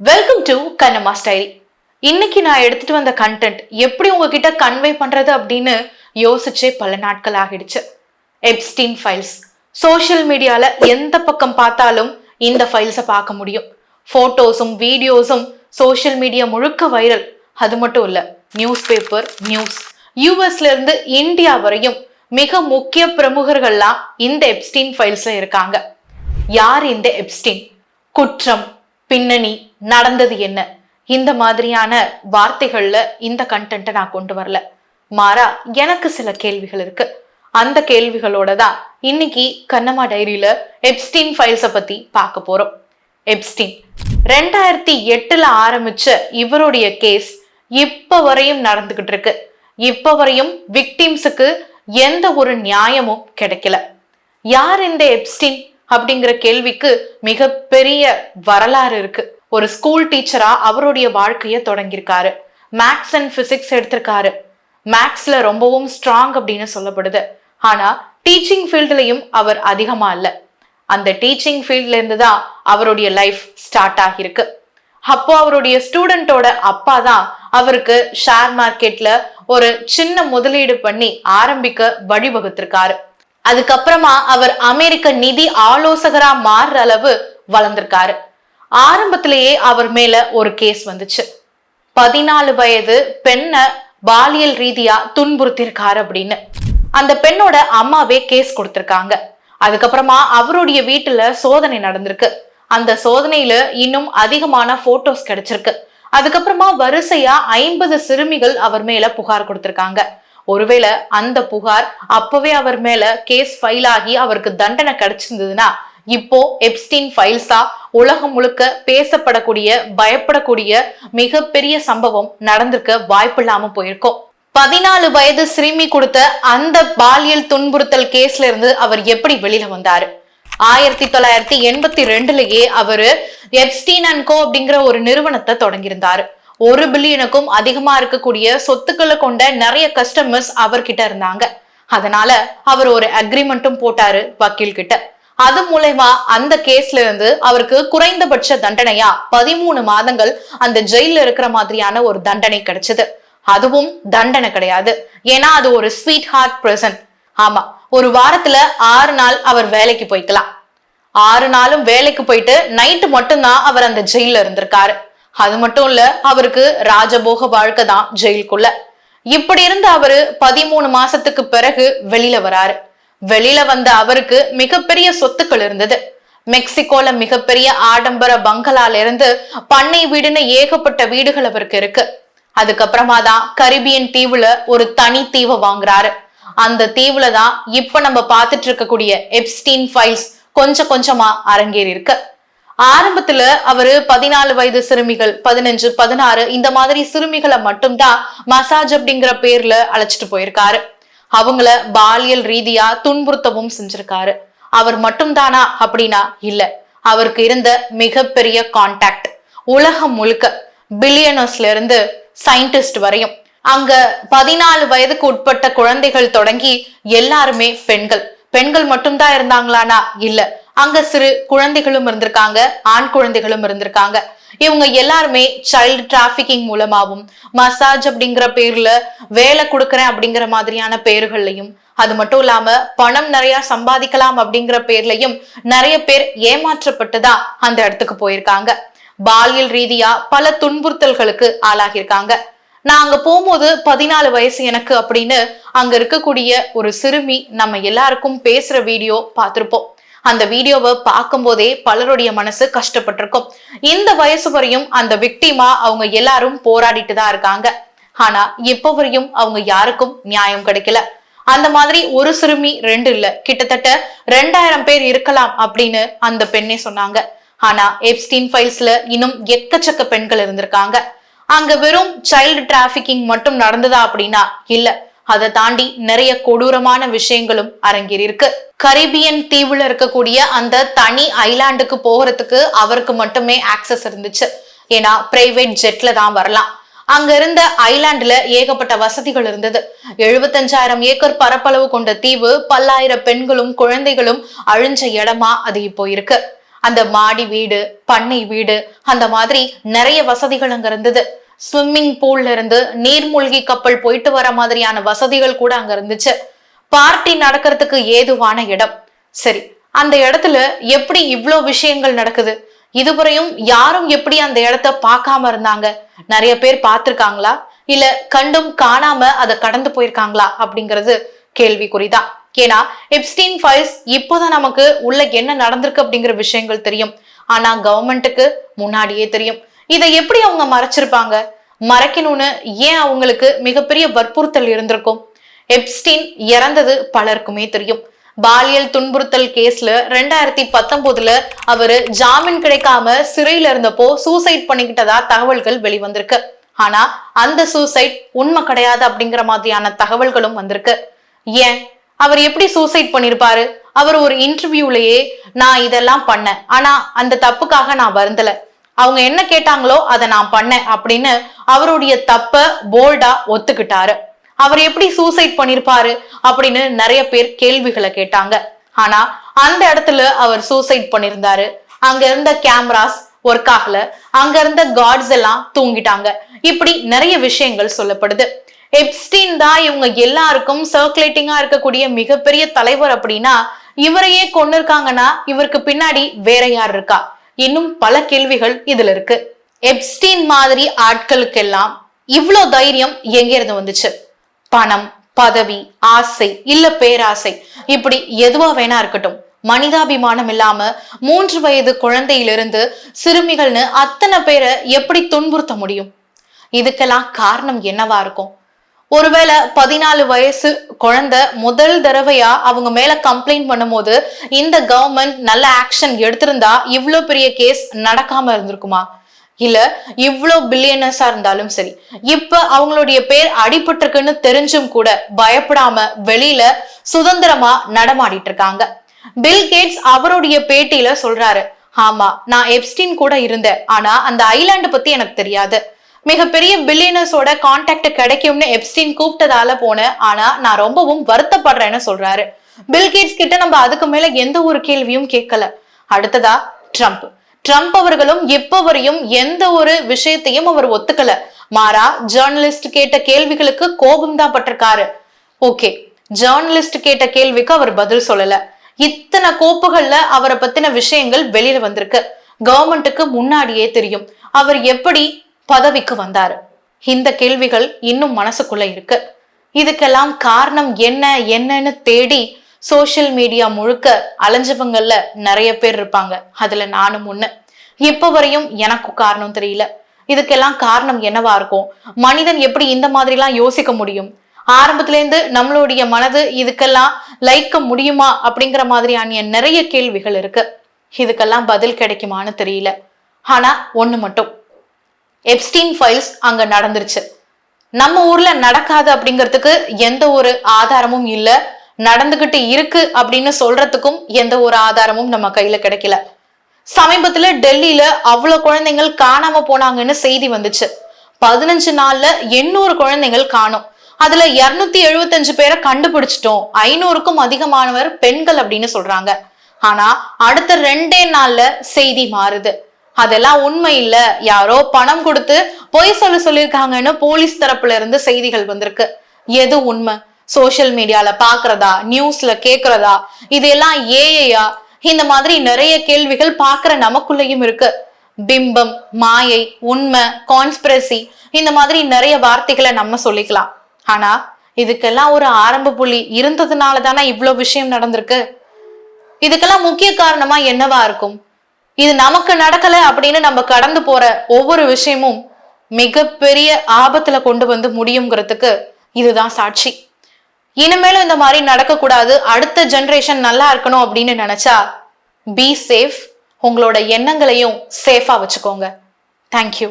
Welcome to Kannamma style இன்னைக்கு நான் எடுத்துட்டு வந்த கண்டென்ட் எப்படி உங்ககிட்ட கன்வே பண்றது அப்படின்னு யோசிச்சே பல நாட்கள் ஆகிடுச்சு. எப்ஸ்டீன் ஃபைல்ஸ் சோஷியல் மீடியால எந்த பக்கம் பார்த்தாலும் இந்த ஃபைல்ஸை பார்க்க முடியும். ஃபோட்டோஸும் வீடியோஸும் சோஷியல் மீடியா முழுக்க வைரல் அது மட்டும் இல்ல நியூஸ் பேப்பர் நியூஸ் யூஎஸ்ல இருந்து இந்தியா வரையும் மிக முக்கிய பிரமுகர்கள்லாம் இந்த எப்ஸ்டீன் ஃபைல்ஸ்ல இருக்காங்க. யார் இந்த எப்ஸ்டீன் குற்றம் பின்னணி நடந்தது என்ன? இந்த மாதிரியான வார்த்தைகள்ல இந்த கண்டென்ட்டை நான் கொண்டு வரல. மாறா எனக்கு சில கேள்விகள் இருக்கு. அந்த கேள்விகளோட தான் இன்னைக்கு கண்ணம்மா டைரியில எப்ஸ்டீன் ஃபைல்ஸை பத்தி பார்க்க போறோம். எப்ஸ்டீன் ரெண்டாயிரத்தி எட்டுல ஆரம்பிச்ச இவருடைய கேஸ் இப்ப வரையும் நடந்துகிட்டு இருக்கு. இப்ப வரையும் விக்டிம்ஸுக்கு எந்த ஒரு நியாயமும் கிடைக்கல. யார் இந்த எப்ஸ்டின் அப்படிங்கிற கேள்விக்கு மிகப்பெரிய வரலாறு இருக்கு. ஒரு ஸ்கூல் டீச்சரா அவருடைய வாழ்க்கைய தொடங்கியிருக்காரு. மேக்ஸ் அண்ட் பிசிக்ஸ் எடுத்திருக்காரு. மேக்ஸ்ல ரொம்பவும் ஸ்ட்ராங் அப்படின்னு சொல்லப்படுது. ஆனா டீச்சிங் ஃபீல்ட்லயும் அவர் அதிகமா இல்ல. அந்த டீச்சிங் ஃபீல்ட்ல இருந்து தான் அவருடைய லைஃப் ஸ்டார்ட் ஆகியிருக்கு. அப்போ அவருடைய ஸ்டூடெண்டோட அப்பா தான் அவருக்கு ஷேர் மார்க்கெட்ல ஒரு சின்ன முதலீடு பண்ணி ஆரம்பிக்க வழிவகுத்திருக்காரு. அதுக்கப்புறமா அவர் அமெரிக்க நிதி ஆலோசகரா மாறுற அளவு வளர்ந்திருக்காரு. ஆரம்பத்திலேயே அவர் மேல ஒரு கேஸ் வந்துச்சு. பதினாலு வயது பெண்ணை பாலியல் ரீதியா துன்புறுத்திருக்காரு அப்படின்னு. அந்த பெண்ணோட அம்மாவே கேஸ் கொடுத்திருக்காங்க. அதுக்கப்புறமா அவருடைய வீட்டுல சோதனை நடந்திருக்கு. அந்த சோதனையில இன்னும் அதிகமான போட்டோஸ் கிடைச்சிருக்கு. அதுக்கப்புறமா வரிசையா ஐம்பது சிறுமிகள் அவர் மேல புகார் கொடுத்திருக்காங்க. ஒருவேளை அந்த புகார் அப்பவே அவர் மேல கேஸ் ஃபைல் ஆகி அவருக்கு தண்டனை கிடைச்சிருந்ததுன்னா இப்போ எப்ஸ்டீன் ஃபைல்ஸா உலகம் முழுக்க பேசப்படக்கூடிய பயப்படக்கூடிய மிகப்பெரிய சம்பவம் நடந்திருக்க வாய்ப்பு இல்லாம போயிருக்கும். பதினாலு வயது சிறுமி கொடுத்த அந்த பாலியல் துன்புறுத்தல் கேஸ்ல இருந்து அவர் எப்படி வெளியில வந்தாரு? ஆயிரத்தி தொள்ளாயிரத்தி எண்பத்தி ரெண்டுலயே அவரு எப்ஸ்டீன் அண்ட் கோ அப்படிங்கிற ஒரு நிறுவனத்தை தொடங்கியிருந்தாரு. ஒரு பில்லியனுக்கும் அதிகமா இருக்கக்கூடிய சொத்துக்களை கொண்ட நிறைய கஸ்டமர்ஸ் அவர்கிட்ட இருந்தாங்க. அதனால அவர் ஒரு அக்ரிமெண்ட்டும் போட்டாரு வக்கீல் கிட்ட அது மூலயமா அந்த கேஸ்ல இருந்து அவருக்கு குறைந்தபட்ச தண்டனையா பதிமூணு மாதங்கள் அந்த ஜெயில இருக்கிற மாதிரியான ஒரு தண்டனை கிடைச்சது. அதுவும் தண்டனை கிடையாது. ஏன்னா அது ஒரு ஸ்வீட் ஹார்ட் பிரசன்ட் ஆமா ஒரு வாரத்துல ஆறு நாள் அவர் வேலைக்கு போய்க்கலாம். ஆறு நாளும் வேலைக்கு போயிட்டு நைட்டு மட்டும்தான் அவர் அந்த ஜெயில இருந்திருக்காரு. அது மட்டும் இல்ல அவருக்கு ராஜபோக வாழ்க்கை தான் ஜெயிலுக்குள்ள. இப்படி இருந்த அவரு பதிமூணு மாசத்துக்கு பிறகு வெளியில வராரு. வெளியில வந்த அவருக்கு மிகப்பெரிய சொத்துக்கள் இருந்தது. மெக்சிகோல மிகப்பெரிய ஆடம்பர பங்களால இருந்து பண்ணை வீடுன்னு ஏகப்பட்ட வீடுகள் அவருக்கு இருக்கு. அதுக்கப்புறமா தான் கரிபியன் தீவுல ஒரு தனி தீவை வாங்குறாரு. அந்த தீவுல தான் இப்ப நம்ம பார்த்துட்டு இருக்கக்கூடிய எப்ஸ்டீன் ஃபைல்ஸ் கொஞ்சம் கொஞ்சமா அரங்கேறி இருக்கு. ஆரம்பத்துல அவரு பதினாலு வயது சிறுமிகள் பதினஞ்சு பதினாறு இந்த மாதிரி சிறுமிகளை மட்டும்தான் மசாஜ் அப்படிங்கிற பேர்ல அழைச்சிட்டு போயிருக்காரு. அவங்கள பாலியல் ரீதியா துன்புறுத்தவும் செஞ்சிருக்காரு. அவர் மட்டும்தானா அப்படின்னா இல்ல. அவருக்கு இருந்த மிகப்பெரிய கான்டாக்ட் உலகம் முழுக்க பில்லியனர்ஸ்ல இருந்து சயின்டிஸ்ட் வரையும். அங்க பதினாலு வயதுக்கு உட்பட்ட குழந்தைகள் தொடங்கி எல்லாருமே பெண்கள். பெண்கள் மட்டும்தான் இருந்தாங்களானா இல்ல. அங்க சிறு குழந்தைகளும் இருந்திருக்காங்க ஆண் குழந்தைகளும் இருந்திருக்காங்க. இவங்க எல்லாருமே சைல்டு டிராபிகிங் மூலமாகவும் மசாஜ் அப்படிங்கிற பேர்ல வேலை கொடுக்குறேன் அப்படிங்கிற மாதிரியான பேர்கள்லையும் அது மட்டும் இல்லாம பணம் நிறைய சம்பாதிக்கலாம் அப்படிங்கிற பேர்லயும் நிறைய பேர் ஏமாற்றப்பட்டுதான் அந்த இடத்துக்கு போயிருக்காங்க. பாலியல் ரீதியா பல துன்புறுத்தல்களுக்கு ஆளாகியிருக்காங்க. நான் அங்க போகும்போது பதினாலு வயசு எனக்கு அப்படின்னு அங்க இருக்கக்கூடிய ஒரு சிறுமி நம்ம எல்லாருக்கும் பேசுற வீடியோ பார்த்திருப்போம். அந்த வீடியோவை பார்க்கும் போதே பலருடைய மனசு கஷ்டப்பட்டிருக்கும். இந்த வயசு வரையும் அந்த விக்டிமா அவங்க எல்லாரும் போராடிட்டு தான் இருக்காங்க. ஆனா இப்ப வரையும் அவங்க யாருக்கும் நியாயம் கிடைக்கல. அந்த மாதிரி ஒரு சிறுமி ரெண்டு இல்ல. கிட்டத்தட்ட ரெண்டாயிரம் பேர் இருக்கலாம் அப்படின்னு அந்த பெண்ணே சொன்னாங்க. ஆனா எப்ஸ்டீன் ஃபைல்ஸ்ல இன்னும் எக்கச்சக்க பெண்கள் இருந்திருக்காங்க. அங்க வெறும் சைல்டு டிராபிகிங் மட்டும் நடந்ததா அப்படின்னா இல்ல. அதை தாண்டி நிறைய கொடூரமான விஷயங்களும் அரங்கேறி இருக்கு கரீபியன் தீவுல இருக்கக்கூடிய அந்த தனி ஐலாண்டுக்கு போகிறதுக்கு அவருக்கு மட்டுமே ஆக்சஸ் இருந்துச்சு. ஏன்னா பிரைவேட் ஜெட்ல தான் வரலாம். அங்க இருந்த ஐலாண்டுல ஏகப்பட்ட வசதிகள் இருந்தது. எழுபத்தஞ்சாயிரம் ஏக்கர் பரப்பளவு கொண்ட தீவு பல்லாயிரம் பெண்களும் குழந்தைகளும் அழிஞ்ச இடமா அது இப்போ இருக்கு. அந்த மாடி வீடு பண்ணை வீடு அந்த மாதிரி நிறைய வசதிகள் அங்க இருந்தது. ஸ்விம்மிங் பூல்ல இருந்து நீர்மூழ்கி கப்பல் போயிட்டு வர மாதிரியான வசதிகள் கூட அங்க இருந்துச்சு. பார்ட்டி நடக்கிறதுக்கு ஏதுவான இடம். சரி அந்த இடத்துல எப்படி இவ்ளோ விஷயங்கள் நடக்குது? இதுவரையும் யாரும் எப்படி அந்த இடத்த பார்க்காம இருந்தாங்க? நிறைய பேர் பார்த்துருக்காங்களா? இல்ல கண்டும் காணாம அதை கடந்து போயிருக்காங்களா? அப்படிங்கிறது கேள்விக்குறிதான். ஏன்னா எப்ஸ்டீன் ஃபைல்ஸ் இப்போதான் நமக்கு உள்ள என்ன நடந்திருக்கு அப்படிங்கிற விஷயங்கள் தெரியும். ஆனா கவர்மெண்ட்டுக்கு முன்னாடியே தெரியும். இதை எப்படி அவங்க மறைச்சிருப்பாங்க? மறைக்கணும்னு ஏன் அவங்களுக்கு மிகப்பெரிய வற்புறுத்தல் இருந்திருக்கும்? எப்ஸ்டீன் இறந்தது பலருக்குமே தெரியும். பாலியல் துன்புறுத்தல் கேஸ்ல ரெண்டாயிரத்தி பத்தொன்பதுல அவரு ஜாமீன் கிடைக்காம சிறையில இருந்தப்போ சூசைட் பண்ணிக்கிட்டதா தகவல்கள் வெளிவந்திருக்கு. ஆனா அந்த சூசைட் உண்மை கிடையாது அப்படிங்கிற மாதிரியான தகவல்களும் வந்திருக்கு. ஏன்? அவர் எப்படி சூசைட் பண்ணிருப்பாரு? அவர் ஒரு இன்டர்வியூலயே நான் இதெல்லாம் பண்ணேன். ஆனா அந்த தப்புக்காக நான் வருந்தல. அவங்க என்ன கேட்டாங்களோ அதை நான் பண்ணேன் அப்படின்னு அவருடைய தப்ப போல்டா ஒத்துக்கிட்டாரு. அவர் எப்படி சூசைட் பண்ணிருப்பாரு அப்படின்னு நிறைய பேர் கேள்விகளை கேட்டாங்க. ஆனா அந்த இடத்துல அவர் சூசைட் பண்ணிருந்தாரு. அங்க இருந்த கேமராஸ் ஒர்க் ஆகல. அங்க இருந்த காட்ஸ் எல்லாம் தூங்கிட்டாங்க. இப்படி நிறைய விஷயங்கள் சொல்லப்படுது. எப்ஸ்டீன் தான் இவங்க எல்லாருக்கும் சர்க்குலேட்டிங்கா இருக்கக்கூடிய மிகப்பெரிய தலைவர் அப்படின்னா இவரையே கொண்டு இருக்காங்கன்னா இவருக்கு பின்னாடி வேற யார் இருக்கா? இன்னும் பல கேள்விகள் இதுல இருக்கு. எப்ஸ்டீன் மாதிரி ஆட்களுக்கெல்லாம் இவ்ளோ தைரியம் எங்கிருந்து வந்துச்சு? பணம் பதவி ஆசை இல்ல பேராசை இப்படி எதுவா வேணா இருக்கட்டும். மனிதாபிமானம் இல்லாம மூன்று வயது குழந்தையிலிருந்து சிறுமிகள்னு அத்தனை பேரை எப்படி துன்புறுத்த முடியும்? இதுக்கெல்லாம் காரணம் என்னவா இருக்கும்? ஒருவேளை பதினாலு வயசு குழந்தை முதல் தடவையா அவங்க மேல கம்ப்ளைண்ட் பண்ணும்போது இந்த கவர்மெண்ட் நல்ல ஆக்ஷன் எடுத்திருந்தா இவ்வளோ பெரிய கேஸ் நடக்காம இருந்திருக்குமா? இல்ல இவ்வளோ பில்லியனர்ஸா இருந்தாலும் சரி. இப்ப அவங்களுடைய பேர் அடிபட்டிருக்குன்னு தெரிஞ்சும் கூட பயப்படாம வெளியில சுதந்திரமா நடமாடிட்டு இருக்காங்க. பில் கேட்ஸ் அவருடைய பேட்டியில சொல்றாரு ஆமா நான் எப்ஸ்டின் கூட இருந்தேன். ஆனா அந்த ஐலாண்டு பத்தி எனக்கு தெரியாது. மிகப்பெரிய பில்லியனர்ஸோட கான்டாக்ட் கிடைக்கும்னு எப்ஸ்டீன் கூப்பிட்டதால போனேன். ஆனா நான் ரொம்பவும் வருத்தப்படுறேன்னு சொல்றாரு. பில்கேட்ஸ் கிட்ட நம்ம அதுக்கு மேல எந்த ஒரு கேள்வியும் கேட்கல. அடுத்ததா ட்ரம்ப் ட்ரம்ப் அவர்களும் எப்ப வரையும் எந்த ஒரு விஷயத்தையும் அவர் ஒத்துக்கல. மாறா ஜேர்னலிஸ்ட் கேட்ட கேள்விகளுக்கு கோபம் தான் பட்டிருக்காரு. ஓகே ஜேர்னலிஸ்ட் கேட்ட கேள்விக்கு அவர் பதில் சொல்லல. இத்தனை கோப்புகள்ல அவரை பத்தின விஷயங்கள் வெளியில வந்திருக்கு. கவர்மெண்ட்டுக்கு முன்னாடியே தெரியும். அவர் எப்படி பதவிக்கு வந்தாரு. இந்த கேள்விகள் இன்னும் மனசுக்குள்ள இருக்கு. இதுக்கெல்லாம் காரணம் என்ன என்னன்னு தேடி சோசியல் மீடியா முழுக்க அலைஞ்சவங்கல்ல நிறைய பேர் இருப்பாங்க. அதுல நானும் ஒண்ணு. இப்ப வரையும் எனக்கு காரணம் தெரியல. இதுக்கெல்லாம் காரணம் என்னவா இருக்கும்? மனிதன் எப்படி இந்த மாதிரிலாம் யோசிக்க முடியும்? ஆரம்பத்துல இருந்து நம்மளுடைய மனது இதுக்கெல்லாம் லைக்க முடியுமா அப்படிங்கிற மாதிரியான நிறைய கேள்விகள் இருக்கு. இதுக்கெல்லாம் பதில் கிடைக்குமான்னு தெரியல. ஆனா ஒண்ணு மட்டும். எப்ஸ்டீன் ஃபைல்ஸ் அங்க நடந்துருச்சு. நம்ம ஊர்ல நடக்காது அப்படிங்கிறதுக்கு எந்த ஒரு ஆதாரமும் இல்ல. நடந்துகிட்டு இருக்கு அப்படின்னு சொல்றதுக்கும் எந்த ஒரு ஆதாரமும் நம்ம கையில கிடைக்கல. சமீபத்துல டெல்லியில அவ்வளவு குழந்தைகள் காணாம போனாங்கன்னு செய்தி வந்துச்சு. பதினஞ்சு நாள்ல எண்ணூறு குழந்தைகள் காணும். அதுல இருநூத்தி எழுபத்தஞ்சு பேரை கண்டுபிடிச்சிட்டோம். ஐநூறுக்கும் அதிகமானவர் பெண்கள் அப்படின்னு சொல்றாங்க. ஆனா அடுத்த ரெண்டே நாள்ல செய்தி மாறுது. அதெல்லாம் உண்மை இல்ல. யாரோ பணம் கொடுத்து பொய் சொல்ல சொல்லியிருக்காங்கன்னு போலீஸ் தரப்புல இருந்து செய்திகள் வந்திருக்கு. எது உண்மை? சோசியல் மீடியால பாக்குறதா? நியூஸ்ல கேக்குறதா? இதெல்லாம் ஏஐயா இந்த மாதிரி நிறைய கேள்விகள் பாக்குற நமக்குள்ளேயும் இருக்கு. பிம்பம் மாயை உண்மை கான்ஸ்பிரசி இந்த மாதிரி நிறைய வார்த்தைகளை நம்ம சொல்லிக்கலாம். ஆனா இதுக்கெல்லாம் ஒரு ஆரம்ப புள்ளி. இருந்ததுனால தானே இவ்வளவு விஷயம் நடந்திருக்கு? இதுக்கெல்லாம் முக்கிய காரணமா என்னவா இருக்கும்? இது நமக்கு நடக்கல அப்படின்னு நம்ம கடந்து போற ஒவ்வொரு விஷயமும் மிகப்பெரிய ஆபத்துல கொண்டு வந்து முடியுங்கிறதுக்கு இதுதான் சாட்சி. இனிமேலும் இந்த மாதிரி நடக்கக்கூடாது. அடுத்த ஜென்ரேஷன் நல்லா இருக்கணும் அப்படின்னு நினைச்சா பி சேஃப் உங்களோட எண்ணங்களையும் சேஃபா வச்சுக்கோங்க. தேங்க்யூ